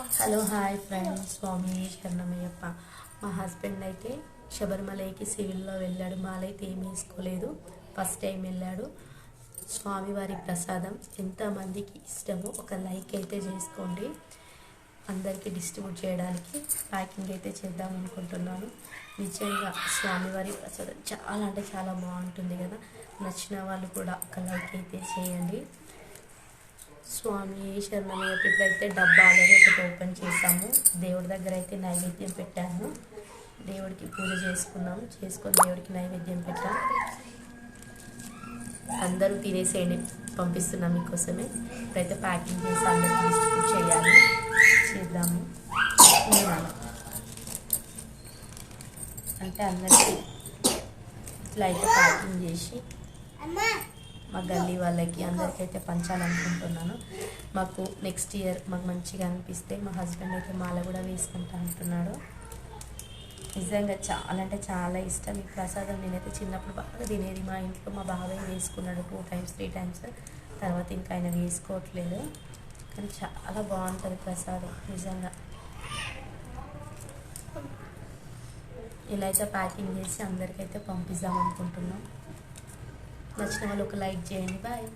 Hello hi friends స్వామి శరణమయ్యప్ప. మా husband అయితే శబరిమలైకి సివిల్లో వెళ్ళాడు. మాలైతే ఏం వేసుకోలేదు. ఫస్ట్ టైం వెళ్ళాడు. స్వామివారి ప్రసాదం ఎంతమందికి ఇష్టమో ఒక లైక్ అయితే చేసుకోండి. అందరికీ డిస్ట్రిబ్యూట్ చేయడానికి ప్యాకింగ్ అయితే చేద్దాం అనుకుంటున్నాను. నిజంగా స్వామివారి ప్రసాదం చాలా అంటే చాలా బాగుంటుంది కదా. నచ్చిన వాళ్ళు కూడా ఒక లైక్ అయితే చేయండి. స్వామి శరణమయ్య ఇప్పుడైతే డబ్బా అనేది ఒకటి ఓపెన్ చేసాము దేవుడి దగ్గర అయితే నైవేద్యం పెట్టాము దేవుడికి పూజ చేసుకున్నాము. చేసుకొని దేవుడికి నైవేద్యం పెట్టాము అందరూ తినేసేయండి. పంపిస్తున్నాం మీకోసమే. ఇప్పుడైతే ప్యాకింగ్ చేసి అందరికి డిస్ట్రిబ్యూట్ చేయాలి. చేద్దాము. అంటే అందరికీ ఇట్లా అయితే ప్యాకింగ్ చేసి మా గల్లీ వాళ్ళకి అందరికైతే పంచాలనుకుంటున్నాను. మాకు నెక్స్ట్ ఇయర్ మాకు మంచిగా అనిపిస్తే మా హస్బెండ్ అయితే మాల కూడా వేసుకుంటా అంటున్నాడు. నిజంగా చాలా అంటే చాలా ఇష్టం. ఈ ప్రసాదం నేనైతే చిన్నప్పుడు బాగా తినేది. మా ఇంట్లో మా బాబాయ్ వేసుకున్నాడు టూ టైమ్స్ త్రీ టైమ్స్ తర్వాత ఇంకా ఆయన వేసుకోవట్లేదు. కానీ చాలా బాగుంటుంది ప్రసాదం నిజంగా. ఇలా అయితే ప్యాకింగ్ చేసి అందరికైతే పంపిద్దాం అనుకుంటున్నాం. నచ్చిన వాళ్ళు ఒక లైక్ చేయండి. బాయ్.